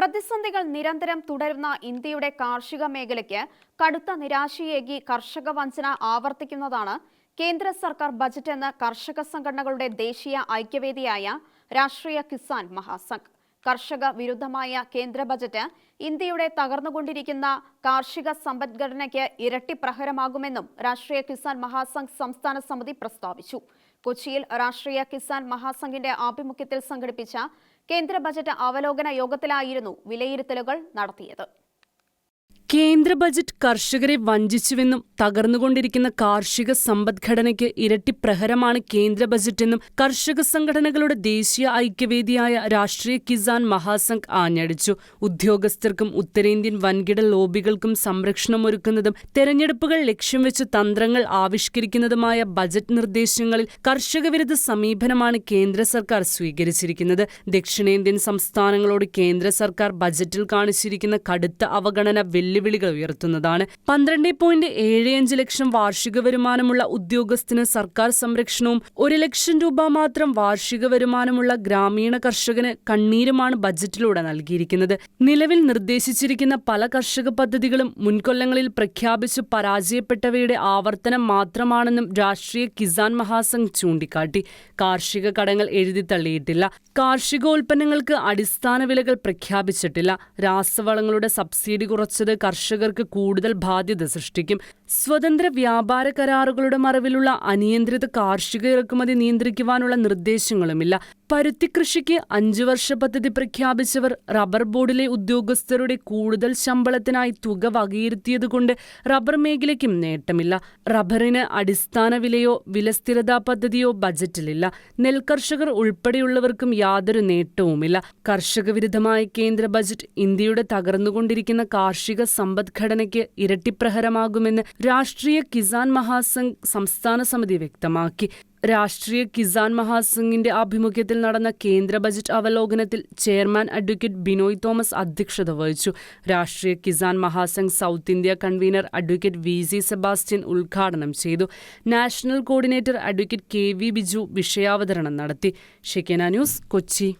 പ്രതിസന്ധികൾ നിരന്തരം തുടരുന്ന ഇന്ത്യയുടെ കാർഷിക മേഖലയ്ക്ക് കടുത്ത നിരാശയേകി കർഷക വഞ്ചന ആവർത്തിക്കുന്നതാണ് കേന്ദ്ര സർക്കാർ ബജറ്റ് എന്ന് കർഷക സംഘടനകളുടെ ദേശീയ ഐക്യവേദിയായ രാഷ്ട്രീയ കിസാൻ മഹാസംഘ്. കർഷക വിരുദ്ധമായ കേന്ദ്ര ബജറ്റ് ഇന്ത്യയുടെ തകർന്നുകൊണ്ടിരിക്കുന്ന കാർഷിക സമ്പദ്ഘടനയ്ക്ക് ഇരട്ടി പ്രഹരമാകുമെന്നും രാഷ്ട്രീയ കിസാൻ മഹാസംഘ് സംസ്ഥാന സമിതി പ്രസ്താവിച്ചു. കൊച്ചിയിൽ രാഷ്ട്രീയ കിസാൻ മഹാസംഘിന്റെ ആഭിമുഖ്യത്തിൽ സംഘടിപ്പിച്ച കേന്ദ്ര ബജറ്റ് അവലോകന യോഗത്തിലായിരുന്നു വിലയിരുത്തലുകൾ നടത്തിയത് കേന്ദ്ര ബജറ്റ് കർഷകരെ വഞ്ചിച്ചുവെന്നും തകർന്നുകൊണ്ടിരിക്കുന്ന കാർഷിക സമ്പദ്ഘടനയ്ക്ക് ഇരട്ടി പ്രഹരമാണ് കേന്ദ്ര ബജറ്റെന്നും കർഷക സംഘടനകളുടെ ദേശീയ ഐക്യവേദിയായ രാഷ്ട്രീയ കിസാൻ മഹാസംഘ് ആഞ്ഞടിച്ചു. ഉദ്യോഗസ്ഥർക്കും ഉത്തരേന്ത്യൻ വൻകിട ലോബികൾക്കും സംരക്ഷണം ഒരുക്കുന്നതും തെരഞ്ഞെടുപ്പുകൾ ലക്ഷ്യം വെച്ച് തന്ത്രങ്ങൾ ആവിഷ്കരിക്കുന്നതുമായ ബജറ്റ് നിർദ്ദേശങ്ങളിൽ കർഷക വിരുദ്ധ സമീപനമാണ് കേന്ദ്ര സർക്കാർ സ്വീകരിച്ചിരിക്കുന്നത്. ദക്ഷിണേന്ത്യൻ സംസ്ഥാനങ്ങളോട് കേന്ദ്ര സർക്കാർ ബജറ്റിൽ കാണിച്ചിരിക്കുന്ന കടുത്ത അവഗണന വെല്ലുവിളികൾ ഉയർത്തുന്നതാണ്. പന്ത്രണ്ട് പോയിന്റ് ഏഴ് അഞ്ച് ലക്ഷം വാർഷിക വരുമാനമുള്ള ഉദ്യോഗസ്ഥന് സർക്കാർ സംരക്ഷണവും ഒരു ലക്ഷം രൂപ മാത്രം വാർഷിക വരുമാനമുള്ള ഗ്രാമീണ കർഷകന് കണ്ണീരുമാണ് ബജറ്റിലൂടെ നൽകിയിരിക്കുന്നത്. നിലവിൽ നിർദ്ദേശിച്ചിരിക്കുന്ന പല കർഷക പദ്ധതികളും മുൻകൊല്ലങ്ങളിൽ പ്രഖ്യാപിച്ച് പരാജയപ്പെട്ടവയുടെ ആവർത്തനം മാത്രമാണെന്നും രാഷ്ട്രീയ കിസാൻ മഹാസംഘ് ചൂണ്ടിക്കാട്ടി. കാർഷിക കടങ്ങൾ എഴുതി തള്ളിയിട്ടില്ല. കാർഷികോൽപ്പന്നങ്ങൾക്ക് അടിസ്ഥാന വിലകൾ പ്രഖ്യാപിച്ചിട്ടില്ല. രാസവളങ്ങളുടെ സബ്സിഡി കുറച്ചത് കർഷകർക്ക് കൂടുതൽ ബാധ്യത സൃഷ്ടിക്കും. സ്വതന്ത്ര വ്യാപാര കരാറുകളുടെ മറവിലുള്ള അനിയന്ത്രിത കാർഷിക ഇറക്കുമതി നിയന്ത്രിക്കുവാനുള്ള നിർദ്ദേശങ്ങളുമില്ല. പരുത്തി കൃഷിക്ക് അഞ്ചു വർഷ പദ്ധതി പ്രഖ്യാപിച്ചവർ റബ്ബർ ബോർഡിലെ ഉദ്യോഗസ്ഥരുടെ കൂടുതൽ ശമ്പളത്തിനായി തുക വകയിരുത്തിയതുകൊണ്ട് റബ്ബർ മേഖലയ്ക്കും നേട്ടമില്ല. റബ്ബറിന് അടിസ്ഥാന വിലയോ വിലസ്ഥിരതാ പദ്ധതിയോ ബജറ്റിലില്ല. നെൽകർഷകർ ഉൾപ്പെടെയുള്ളവർക്കും യാതൊരു നേട്ടവുമില്ല. കർഷക വിരുദ്ധമായ കേന്ദ്ര ബജറ്റ് ഇന്ത്യയുടെ തകർന്നുകൊണ്ടിരിക്കുന്ന കാർഷിക സമ്പദ്ഘടനയ്ക്ക് ഇരട്ടിപ്രഹരമാകുമെന്ന് രാഷ്ട്രീയ കിസാൻ മഹാസംഘ് സംസ്ഥാന സമിതി വ്യക്തമാക്കി. രാഷ്ട്രീയ കിസാൻ മഹാസംഘിന്റെ ആഭിമുഖ്യത്തിൽ നടന്ന കേന്ദ്ര ബജറ്റ് അവലോകനത്തിൽ ചെയർമാൻ അഡ്വക്കേറ്റ് ബിനോയ് തോമസ് അധ്യക്ഷത വഹിച്ചു. Rashtriya Kisan Mahasangh south India convener advocate V C Sebastian ഉദ്ഘാടനം ചെയ്തു. National coordinator advocate K V Biju വിഷയാവതരണം നടത്തി. ഷെക്കേന ന്യൂസ് കൊച്ചി.